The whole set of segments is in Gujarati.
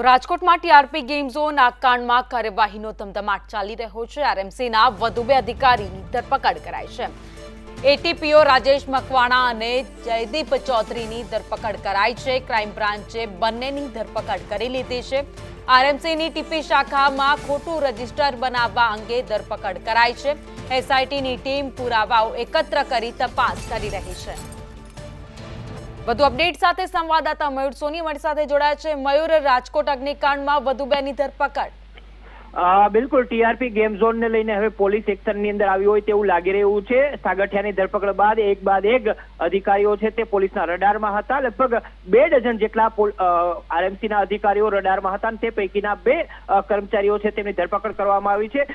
તો રાજકોટમાં ટીઆરપી ગેમ ઝોન કાંડમાં કાર્યવાહીનો ધમધમાટ ચાલી રહ્યો છે. આરએમસીના વધુ બે અધિકારીની ધરપકડ કરાઈ છે. એટીપીઓ રાજેશ મકવાણા અને જયદીપ ચૌધરીની ધરપકડ કરાઈ છે. ક્રાઇમ બ્રાન્ચે બંનેની ધરપકડ કરી લીધી છે. આરએમસીની ટીપી શાખામાં ખોટું રજિસ્ટર બનાવવા અંગે ધરપકડ કરાઈ છે. એસઆઈટીની ટીમ પુરાવાઓ એકત્ર કરી તપાસ કરી રહી છે. વધુ અપડેટ સાથે સંવાદદાતા મયુર સોની અમારી સાથે જોડાયા છે. મયુર, રાજકોટ અગ્નિકાંડમાં વધુ બેની ધરપકડ. બિલકુલ ટીઆરપી ગેમ ઝોન ને લઈને હવે પોલીસ એક્શનની અંદર આવી હોય તેવું લાગી રહ્યું છે. સાગઠિયાની ધરપકડ બાદ એક બાદ એક અધિકારીઓ છે તે પોલીસના રડારમાં હતા. લગભગ બે ડઝન જેટલા આરએમસીના અધિકારીઓ રડારમાં હતા તે પૈકીના બે કર્મચારીઓ છે તેમની ધરપકડ કરવામાં આવી છે.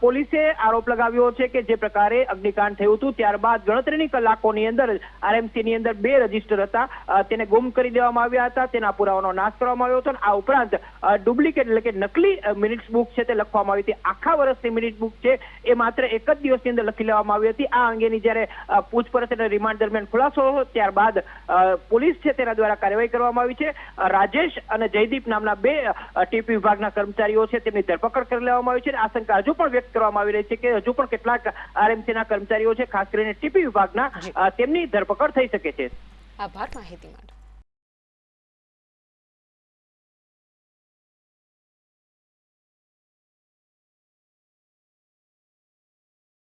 પોલીસે આરોપ લગાવ્યો છે કે જે પ્રકારે અગ્નિકાંડ થયું હતું, ત્યારબાદ ગણતરીની કલાકોની અંદર આરએમસીની અંદર બે રજિસ્ટર હતા. તેને ગુમ કરી દેવામાં આવ્યા હતા. તેના પુરાવાનો નાશ કરવામાં આવ્યો હતો આ ઉપરાંત ડુપ્લિકેટ એટલે કે નકલી મિનિટ્સ બુક છે તે લખવામાં આવી હતી. આખા વર્ષની મિનિટ બુક છે. એ માત્ર એક જ દિવસની અંદર લખી લેવામાં આવી હતી. આ અંગેની જ્યારે પૂછપરછ અને રિમાન્ડ દરમિયાન ખુલાસો ત્યારબાદ પોલીસ છે તેના દ્વારા કાર્યવાહી કરવામાં આવી છે. રાજેશ અને જયદીપ નામના બે ટીપી વિભાગના કર્મચારીઓ છે તેમની ધરપકડ કરી લેવામાં આવી છે. અને આશંકા હજુ પણ વ્યક્ત કરવામાં આવી રહી છે કે હજુ પણ કેટલાક આરએમસીના કર્મચારીઓ છે ખાસ કરીને ટીપી વિભાગના તેમની ધરપકડ થઈ શકે છે. આભાર માહિતી માટે.